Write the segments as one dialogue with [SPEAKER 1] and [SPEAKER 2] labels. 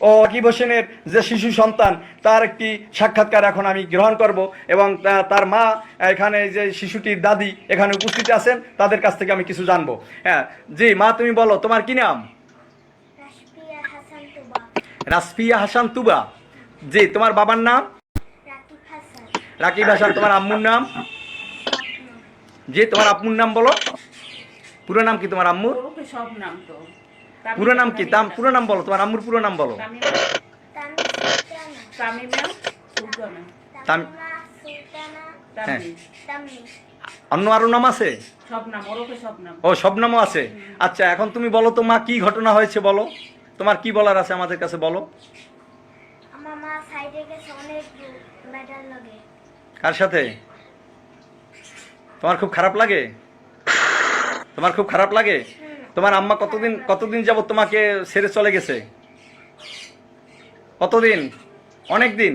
[SPEAKER 1] ও আকিব হোসেনের যে শিশু সন্তান তার একটি সাক্ষাৎকার এখন আমি গ্রহণ করব এবং তার মা এখানে যে শিশুটির দাদি এখানে উপস্থিত আছেন তাদের কাছ থেকে আমি কিছু জানব। হ্যাঁ জি মা তুমি বলো তোমার কি নাম?
[SPEAKER 2] রাশপিয়া হাসান তুবা।
[SPEAKER 1] রাসফিয়া হাসান তুবা। জি তোমার বাবার নাম?
[SPEAKER 2] রাকিব হাসান।
[SPEAKER 1] তোমার আম্মুর নাম? জি তোমার আম্মুর নাম বলো। পুরো নাম কি তোমার আম্মুর?
[SPEAKER 3] সব নাম তো।
[SPEAKER 1] পুরো নাম কি? তাম পুরো নাম বলো তোমার আম্মুর পুরো নাম বলো। হ্যাঁ। অন্য আরও নাম আছে?
[SPEAKER 3] সব সব নাম।
[SPEAKER 1] ও সব নামও আছে? আচ্ছা এখন তুমি বলো তো মা কি ঘটনা হয়েছে বলো? তোমার কি বলার আছে আমাদের কাছে বলো? কার সাথে? তোমার খুব খারাপ লাগে? তোমার খুব খারাপ লাগে? তোমার আম্মা কতদিন কতদিন যাবত তোমাকে ছেড়ে চলে গেছে? কতদিন? অনেক দিন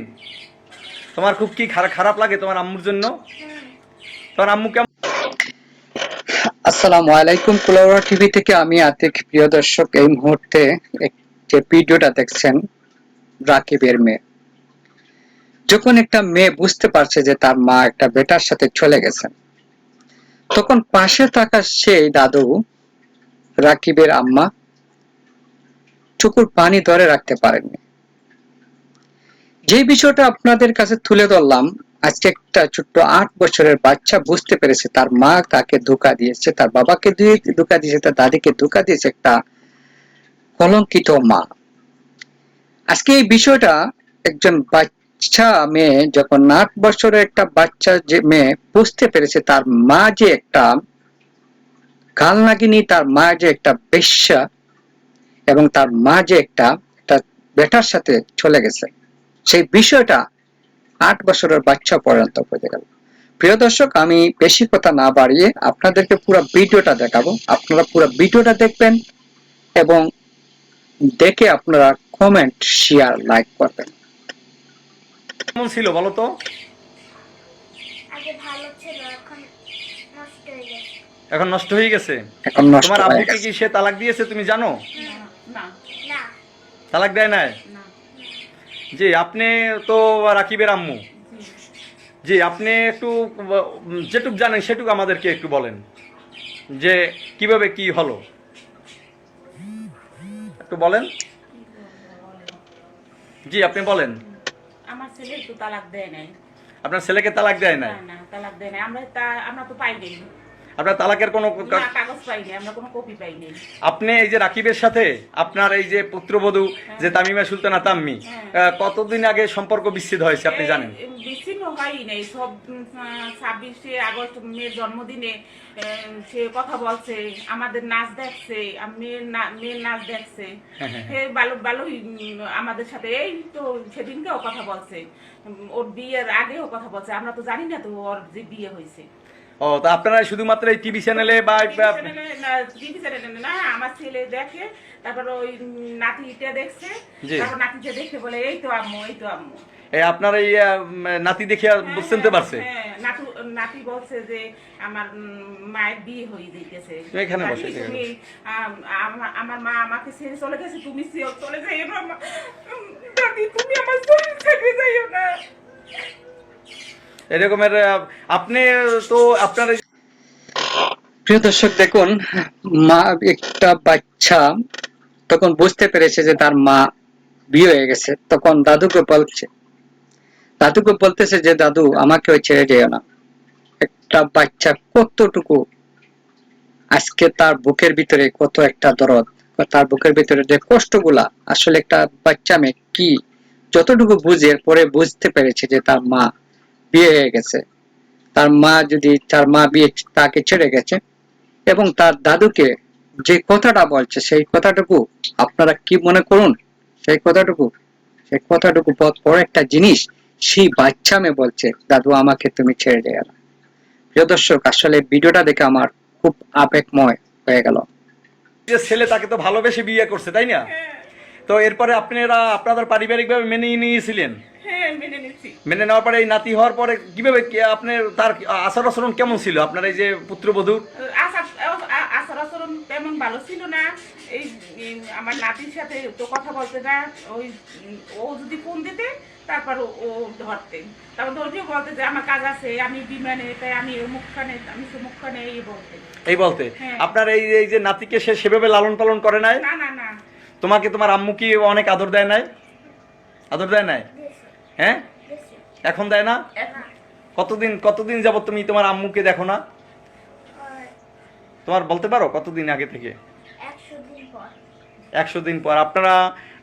[SPEAKER 1] তোমার খুব কি খারাপ লাগে তোমার আম্মুর জন্য? তোমার আম্মু কেমন?
[SPEAKER 4] আসসালামু আলাইকুম, কুলাউড়া টিভি থেকে আমি আতিক, প্রিয় দর্শক, এই মুহূর্তে যে ভিডিওটা দেখছেন, রাকিবের মেয়ে। যখন একটা মেয়ে বুঝতে পারছে যে তার মা একটা বেটার সাথে চলে গেছেন, তখন পাশে থাকা সেই দাদু রাকিবের আম্মা চুকুর পানি ধরে রাখতে পারেননি। যে বিষয়টা আপনাদের কাছে তুলে ধরলাম, আজকে একটা ছোট্ট আট বছরের বাচ্চা বুঝতে পেরেছে, তার মা তাকে ধোকা দিয়েছে, তার বাবাকে দিয়ে ধোকা দিয়েছে, তার দাদিকে ধোকা দিয়েছে একটা কলঙ্কিত মা। আজকে এই বিষয়টা একজন বাচ্চা মেয়ে, যখন আট বছরের একটা বাচ্চা যে মেয়ে বুঝতে পেরেছে, তার মা যে একটা গাল নাগিনী তার মা যে একটা বেশ্যা এবং তার মা যে একটা একটা বেটার সাথে চলে গেছে। সেই বিষয়টা আট বছরের বাচ্চা পর্যন্ত হয়ে গেল। প্রিয় দর্শক আমি বেশি কথা না বাড়িয়ে আপনাদেরকে পুরো ভিডিওটা দেখাবো। আপনারা পুরো ভিডিওটা দেখবেন এবং দেখে আপনারা কমেন্ট শেয়ার লাইক করবেন।
[SPEAKER 1] কেমন ছিল বলো তো?
[SPEAKER 2] আগে ভালো ছিল এখন নষ্ট হয়ে গেছে।
[SPEAKER 1] এখন নষ্ট হয়ে গেছে?
[SPEAKER 4] এখন নষ্ট
[SPEAKER 1] তোমার আব্বুকে কি সে তালাক দিয়েছে তুমি জানো?
[SPEAKER 3] না।
[SPEAKER 2] না।
[SPEAKER 1] তালাক দেয় নাই?
[SPEAKER 3] না।
[SPEAKER 1] জি আপনি তো রাকিবের আম্মু। জি আপনি একটু যেটুক জানেন সেটুক আমাদেরকে একটু বলেন। যে কীভাবে কি হলো? একটু বলেন। জি আপনি বলেন।
[SPEAKER 3] আমার ছেলে তো তালাক দেয় নাই।
[SPEAKER 1] আপনার ছেলেকে তালাক দেয় নাই?
[SPEAKER 3] না না তালাক দেয় নাই। আমরা তা আমরা তো পাই নাই
[SPEAKER 1] আপনার তালাকের কোনো
[SPEAKER 3] কাগজ পাই আমরা কোনো কপি পাই
[SPEAKER 1] আপনি এই যে রাকিবের সাথে আপনার এই যে পুত্রবধূ যে তামিমা সুলতানা তাম্মি
[SPEAKER 3] হ্যাঁ।
[SPEAKER 1] কতদিন আগে সম্পর্ক বিচ্ছেদ হয়েছে আপনি জানেন?
[SPEAKER 3] বিচ্ছিন্ন হয় নাই সব ছাব্বিশে আগস্ট মেয়ের জন্মদিনে সে কথা বলছে আমাদের নাচ দেখছে মেয়ের মেয়ের নাচ দেখছে।
[SPEAKER 1] হ্যাঁ, হ্যাঁ,
[SPEAKER 3] আমাদের সাথে এই তো সেদিনকেও কথা বলছে। ওর বিয়ের আগেও কথা বলছে আমরা তো জানি না তো ওর যে বিয়ে হয়েছে।
[SPEAKER 1] ও তা আপনারা শুধুমাত্র এই টিভি চ্যানেলে বা
[SPEAKER 3] টিভি চ্যানেলে না- টিভি চ্যানেলে না আমার ছেলে দেখে তারপর ওই নাতিটা দেখছে। তারপর নাতিটা দেখে বলে এই তো আম্মু এই তো আম্মু।
[SPEAKER 1] এই আপনার এই নাতি দেখে বুঝতে পারছে?
[SPEAKER 3] হ্যাঁ, নাতু নাতি বলছে যে আমার মায়ের বিয়ে হয়ে যাইতেছে।
[SPEAKER 1] তুমি এখানে বসো,
[SPEAKER 3] আমার মা আমাকে ছেড়ে চলে গেছে তুমি চলে যাইও না মা। উম, দাদি তুমি আমার ছেড়ে যাইও না।
[SPEAKER 1] এরকমের আপনি তো আপনার
[SPEAKER 4] প্রিয় দর্শক, দেখুন, মা একটা বাচ্চা তখন বুঝতে পেরেছে যে তার মা বিয়ে হয়ে গেছে। তখন দাদুকে বলছে, দাদুকে বলতেছে যে, দাদু, আমাকে ওই ছেড়ে যেও না। একটা বাচ্চা কতটুকু আজকে তার বুকের ভিতরে কত একটা দরদ তার বুকের ভিতরে যে কষ্টগুলা, আসলে একটা বাচ্চা মেয়ে কি? যতটুকু বুঝে পরে বুঝতে পেরেছে যে তার মা বিয়ে হয়ে গেছে। তার মা যদি, তার মা বিয়ে তাকে ছেড়ে গেছে এবং তার দাদুকে যে কথাটা বলছে, সেই কথাটুকু আপনারা কি মনে করুন? সেই কথাটুকু সেই কথাটুকু বড় একটা জিনিস, সেই বাচ্চা মেয়ে বলছে, দাদু, আমাকে তুমি ছেড়ে দিয়ে গেল। প্রিয় দর্শক, আসলে ভিডিওটা দেখে আমার খুব আবেগময় হয়ে গেল।
[SPEAKER 1] যে ছেলে তাকে তো ভালোবেসে বিয়ে করছে, তাই না? তো এরপরে আপনারা, আপনাদের পারিবারিকভাবে মেনে নিয়েছিলেন।
[SPEAKER 3] মেনে
[SPEAKER 1] মেনে নেওয়ার পরে এই নাতি হওয়ার পরে কীভাবে আপনার তার আচার আচরণ কেমন ছিল? আপনার এই যে পুত্রবধূ?
[SPEAKER 3] আচার আচার আচরণ তেমন ভালো ছিল না। এই আমার নাতির সাথে তো কথা বলতে না। ওই ও যদি ফোন দিতে তারপর ও- ধরতে। তারপর ধরিও বলতে যে আমার কাজ আছে আমি বিমানে তাই আমি মুখখানে আমি সে মুখখানে এই বলতে।
[SPEAKER 1] এই বলতে?
[SPEAKER 3] হ্যাঁ।
[SPEAKER 1] আপনার এই এই যে নাতিকে সে সেভাবে লালন পালন করে নাই?
[SPEAKER 3] না না না।
[SPEAKER 1] তোমাকে তোমার আম্মু কি অনেক আদর দেয় নাই? আদর দেয় নাই? হ্যাঁ? এখন দেয় না? কতদিন কতদিন যাবত তুমি তোমার আম্মুকে দেখো না? তোমার বলতে পারো কতদিন আগে থেকে?
[SPEAKER 2] একশো দিন পর।
[SPEAKER 1] একশো দিন পর। আপনারা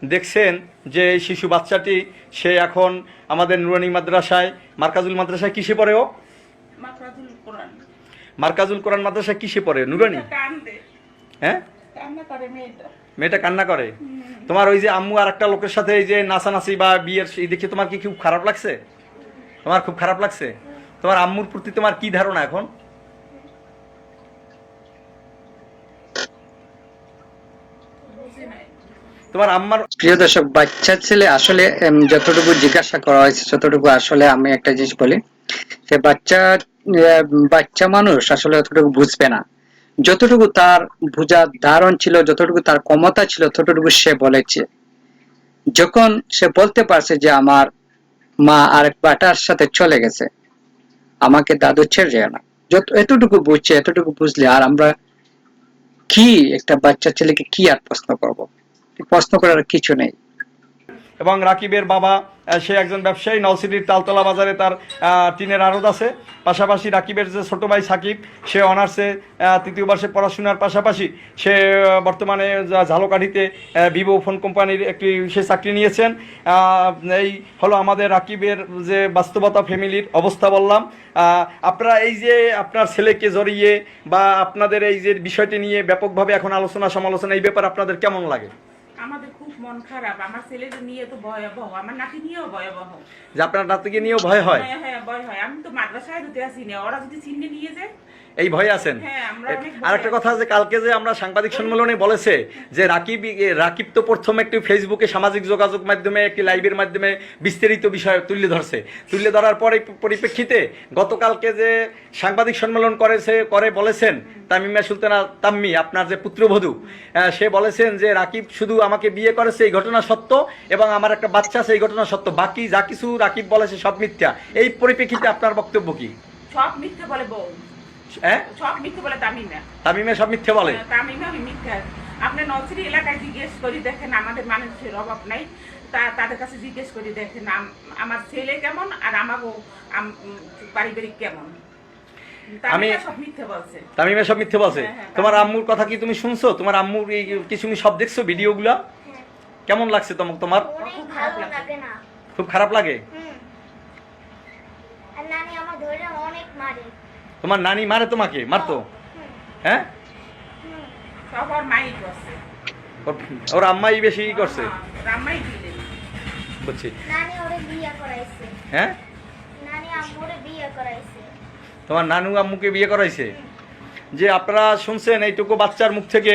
[SPEAKER 1] দেখছেন যে এই শিশু বাচ্চাটি সে এখন আমাদের নুরানি মাদ্রাসায় মার্কাজুল মাদ্রাসায় কিসে পড়ে ও? মার্কাজুল কোরআন মাদ্রাসায় কিসে পড়ে? নুরানি? হ্যাঁ?
[SPEAKER 3] মেয়েটা
[SPEAKER 1] কান্না করে। তোমার ওই যে আম্মু আর একটা লোকের সাথে এই যে নাচানাচি বা বিয়ের এই দেখে তোমার কি খুব খারাপ লাগছে? তোমার খুব খারাপ লাগছে? তোমার আম্মুর প্রতি তোমার কি ধারণা এখন? তোমার আম্মার
[SPEAKER 4] প্রিয় দর্শক, বাচ্চা ছেলে আসলে যতটুকু জিজ্ঞাসা করা হয়েছে যতটুকু আসলে আমি একটা জিনিস বলি। যে বাচ্চা বাচ্চা মানুষ আসলে অতটুকু বুঝবে না। যতটুকু তার বুঝার ধারণ ছিল, যতটুকু তার ক্ষমতা ছিল, ততটুকু সে বলেছে। যখন সে বলতে পারছে যে আমার মা আরেক বাটার সাথে চলে গেছে, আমাকে দাদু ছেড়ে যায় না। যত, এতটুকু বুঝছে, এতটুকু বুঝলে আর আমরা কি একটা বাচ্চা ছেলেকে কি আর প্রশ্ন করব? প্রশ্ন করার কিছু নেই।
[SPEAKER 1] এবং রাকিবের বাবা সে একজন ব্যবসায়ী, নলসিটির তালতলা বাজারে তার টিনের আড়ত আছে। পাশাপাশি রাকিবের যে ছোট ভাই সাকিব, সে অনার্সে তৃতীয় বর্ষে পড়াশোনার পাশাপাশি সে বর্তমানে ঝালকাঠিতে ভিভো ফোন কোম্পানির একটি, সে চাকরি নিয়েছেন। এই হলো আমাদের রাকিবের যে বাস্তবতা, ফ্যামিলির অবস্থা বললাম। আপনারা এই যে আপনার ছেলেকে জড়িয়ে বা আপনাদের এই যে বিষয়টি নিয়ে ব্যাপকভাবে এখন আলোচনা সমালোচনা এই ব্যাপারে আপনাদের কেমন লাগে?
[SPEAKER 3] আমাদের খুব মন খারাপ আমার ছেলেদের নিয়ে তো ভয়াবহ আমার নাতি নিয়েও ভয়াবহ।
[SPEAKER 1] যে আপনার নাতিকে নিয়েও ভয় হয়?
[SPEAKER 3] হ্যাঁ হ্যাঁ ভয় হয়। আমি তো মাদ্রাসায় ঢুকে আসি না ওরা যদি চিনে নিয়ে যায়।
[SPEAKER 1] এই ভয়ে আছেন?
[SPEAKER 3] হ্যাঁ,
[SPEAKER 1] আর একটা কথা যে কালকে যে আমরা সাংবাদিক সম্মেলনে বলেছে যে রাকিব রাকিব তো প্রথম একটি ফেসবুকে সামাজিক যোগাযোগ মাধ্যমে একটি লাইভের মাধ্যমে বিস্তারিত বিষয় তুলে ধরছে। তুলে ধরার পরে পরিপ্রেক্ষিতে গতকালকে যে সাংবাদিক সম্মেলন করেছে করে বলেছেন তামিমা সুলতানা তাম্মি আপনার যে পুত্রবধূ সে বলেছেন যে রাকিব শুধু আমাকে বিয়ে করেছে এই ঘটনা সত্য এবং আমার একটা বাচ্চা সেই ঘটনা সত্য। বাকি যা কিছু রাকিব বলেছে সব মিথ্যা। এই পরিপ্রেক্ষিতে আপনার বক্তব্য কি?
[SPEAKER 3] সব মিথ্যে বলে বউ।
[SPEAKER 1] হ্যাঁ
[SPEAKER 3] সব মিথ্যে বলে তামিমা
[SPEAKER 1] তামিমে সব মিথ্যে বলে?
[SPEAKER 3] তামিমা আমি মিথ্যা। আপনি নলছিরি এলাকায় জিজ্ঞেস করি দেখেন আমাদের মানুষের অভাব নাই। তা তাদের কাছে জিজ্ঞেস করি দেখেন আমার ছেলে কেমন আর আমারও পারিবারিক কেমন?
[SPEAKER 1] আমি-
[SPEAKER 3] তামিমা সব মিথ্যে বলছে।
[SPEAKER 1] তামিমে সব মিথ্যে বলছে?
[SPEAKER 3] হ্যাঁ, হ্যাঁ,
[SPEAKER 1] তোমার আম্মুর কথা কি তুমি শুনছো? তোমার আম্মুর এই কিছু সব দেখছ ভিডিওগুলো?
[SPEAKER 2] হ্যাঁ
[SPEAKER 1] কেমন লাগছে তোমার? তোমার
[SPEAKER 3] খুব খারাপ লাগছে।
[SPEAKER 2] লাগে না।
[SPEAKER 1] খুব খারাপ লাগে?
[SPEAKER 2] নানি আমার ধরে অনেক মারে।
[SPEAKER 1] তোমার নানি মারে তোমাকে? মারতো? হ্যাঁ?
[SPEAKER 3] ওর
[SPEAKER 1] আম্মাই বেশি ই করছে। বুঝছি। হ্যাঁ?
[SPEAKER 2] নানি আম্মুরে বিয়ে করাইছে।
[SPEAKER 1] তোমার নানু আম্মুকে বিয়ে করাইছে? যে আপনারা শুনছেন এইটুকু বাচ্চার মুখ থেকে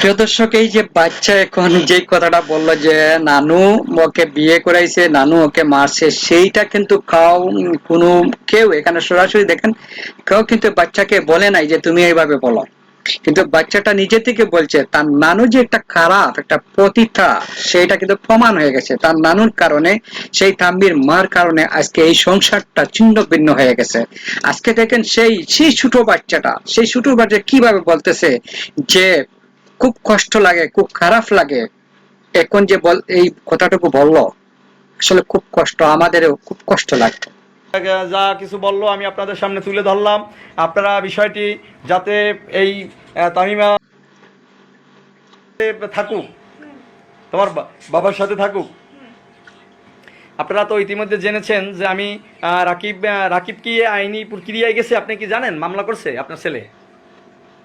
[SPEAKER 4] প্রিয় দর্শক, এই যে বাচ্চা এখন যে কথাটা বলল যে নানু ওকে বিয়ে করাইছে, নানু ওকে মারছে, সেইটা কিন্তু কাউ কোনো কেউ এখানে সরাসরি দেখেন, কেউ কিন্তু বাচ্চাকে বলে নাই যে তুমি এইভাবে বলো। কিন্তু বাচ্চাটা নিজে থেকে বলছে, তার নানু যে একটা খারাপ একটা প্রতিথা সেটা কিন্তু প্রমাণ হয়ে গেছে। তার নানুর কারণে, সেই তাম্বির মার কারণে আজকে এই সংসারটা ছিন্ন ভিন্ন হয়ে গেছে। আজকে দেখেন সেই সেই ছোট বাচ্চাটা, সেই ছোট বাচ্চা কীভাবে বলতেছে যে খুব কষ্ট লাগে খুব খারাপ লাগে। এখন যে বল এই কথাটুকু বলল আসলে খুব কষ্ট আমাদেরও খুব কষ্ট লাগতো
[SPEAKER 1] যা কিছু বলল আমি আপনাদের সামনে তুলে ধরলাম। আপনারা বিষয়টি যাতে এই তামিমা থাকুক তোমার বাবার সাথে থাকুক। আপনারা তো ইতিমধ্যে জেনেছেন যে আমি আহ, রাকিব রাকিব কি আইনি প্রক্রিয়ায় গেছে আপনি কি জানেন? মামলা করছে আপনার ছেলে?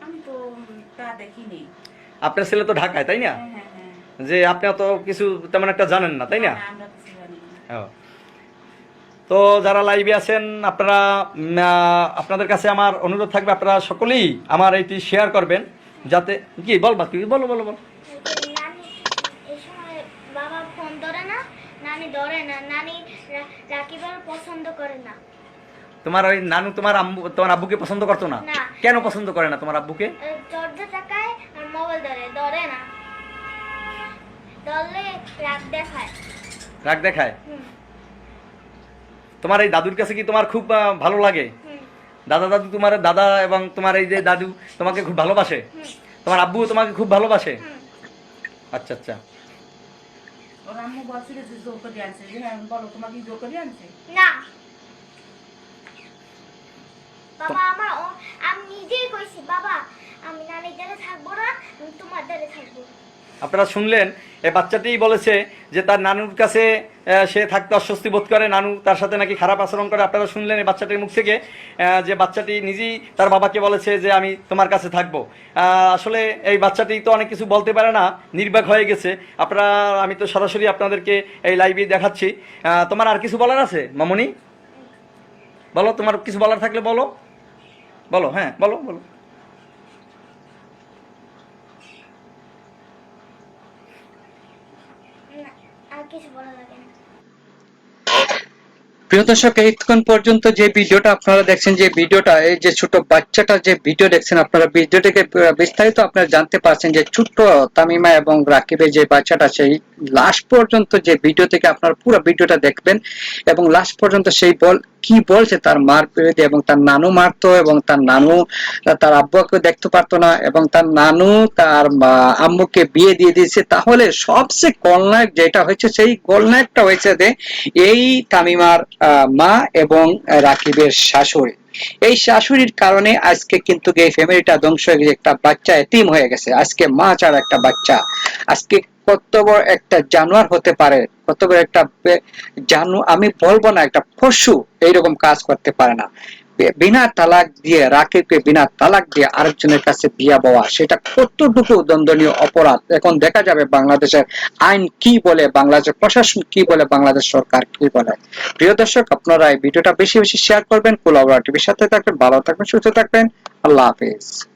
[SPEAKER 3] আমি তো তা দেখিনি।
[SPEAKER 1] আপনার ছেলে তো ঢাকায় তাই না?
[SPEAKER 3] হ্যাঁ হ্যাঁ হ্যাঁ।
[SPEAKER 1] যে আপনি তো কিছু তেমন একটা জানেন না তাই না?
[SPEAKER 3] আমরা কিছু জানি না।
[SPEAKER 1] ও। তো যারা লাইভে আছেন আপনারা আপনাদের কাছে আমার অনুরোধ থাকবে আপনারা সকলেই আমার এইটি শেয়ার করবেন যাতে কি বলবা কি বলো বলো বলো।
[SPEAKER 2] নানি বাবা ফোন ধরে না নানি ধরে না নানি রাকিবের পছন্দ করে না।
[SPEAKER 1] তোমার ওই নানু তোমার আম্মু তোমার আব্বুকে পছন্দ করতো না। কেন পছন্দ করে না তোমার আব্বুকে?
[SPEAKER 2] চর্দা টাকায় মোবাইল ধরে ধরে না। ধরলে রাগ দেখায়।
[SPEAKER 1] রাগ দেখায়? তোমার এই দাদুর কাছে কি তোমার খুব ভালো লাগে? দাদা দাদু তোমার দাদা এবং তোমার এই যে দাদু তোমাকে খুব ভালোবাসে? তোমার আব্বুও তোমাকে খুব ভালোবাসে? আচ্ছা আচ্ছা।
[SPEAKER 3] ওর আম্মু বলছিল যে জোর করে আনছে। হ্যাঁ বলো তোমাকে জোর করে আনছে?
[SPEAKER 2] না। বাবা আমার আমি নিজেই কইছি বাবা আমি নানির থাকব না তোমার থাকব।
[SPEAKER 1] আপনারা শুনলেন এই বাচ্চাটিই বলেছে যে তার নানুর কাছে সে থাকতে অস্বস্তি বোধ করে। নানু তার সাথে নাকি খারাপ আচরণ করে। আপনারা শুনলেন এই বাচ্চাটির মুখ থেকে যে বাচ্চাটি নিজেই তার বাবাকে বলেছে যে আমি তোমার কাছে থাকব। আসলে এই বাচ্চাটি তো অনেক কিছু বলতে পারে না, নির্বাক হয়ে গেছে। আপনারা, আমি তো সরাসরি আপনাদেরকে এই লাইভে দেখাচ্ছি। তোমার আর কিছু বলার আছে, মামনি? বলো, তোমার কিছু বলার থাকলে বলো। বলো হ্যাঁ বলো বলো
[SPEAKER 2] না আর কিছু বলা লাগে
[SPEAKER 4] প্রিয় দর্শক এইক্ষণ পর্যন্ত যে ভিডিওটা আপনারা দেখছেন, যে ভিডিওটা, এই যে ছোট বাচ্চাটা যে ভিডিও দেখছেন, আপনারা ভিডিওটাকে বিস্তারিত আপনারা জানতে পারছেন যে ছোট্ট তামিমা এবং রাকিবের যে বাচ্চাটা, সেই লাস্ট পর্যন্ত যে ভিডিও থেকে আপনারা পুরো ভিডিওটা দেখবেন এবং লাস্ট পর্যন্ত সেই বল, কি বলছে তার মার বিরুদ্ধে এবং তার নানু মারতো এবং তার নানু, তার আব্বুকে দেখতে পারতো না এবং তার নানু তার আম্মুকে বিয়ে দিয়ে দিয়েছে। তাহলে সবচেয়ে কলনায়ক যেটা হয়েছে, সেই গলনায়কটা হয়েছে যে এই তামিমার মা এবং রাকিবের শাশুড়ি। এই শাশুড়ির কারণে আজকে কিন্তু এই ফ্যামিলিটা ধ্বংস হয়ে গেছে। একটা বাচ্চা এতিম হয়ে গেছে। আজকে মা ছাড়া একটা বাচ্চা। আজকে কত বড় একটা জানোয়ার হতে পারে। কত বড় একটা জানো আমি বলব না, একটা পশু এইরকম কাজ করতে পারে না। বিনা তালাক দিয়ে, রাকিবকে বিনা তালাক দিয়ে আরেকজনের কাছে বিয়া বওয়া সেটা কতটুকু দণ্ডনীয় অপরাধ? এখন দেখা যাবে বাংলাদেশের আইন কি বলে, বাংলাদেশের প্রশাসন কি বলে, বাংলাদেশ সরকার কি বলে। প্রিয় দর্শক, আপনারা এই ভিডিওটা বেশি বেশি শেয়ার করবেন। কোলাবরা টিভির সাথে থাকবেন, ভালো থাকবেন, সুস্থ থাকবেন। আল্লাহ হাফিজ।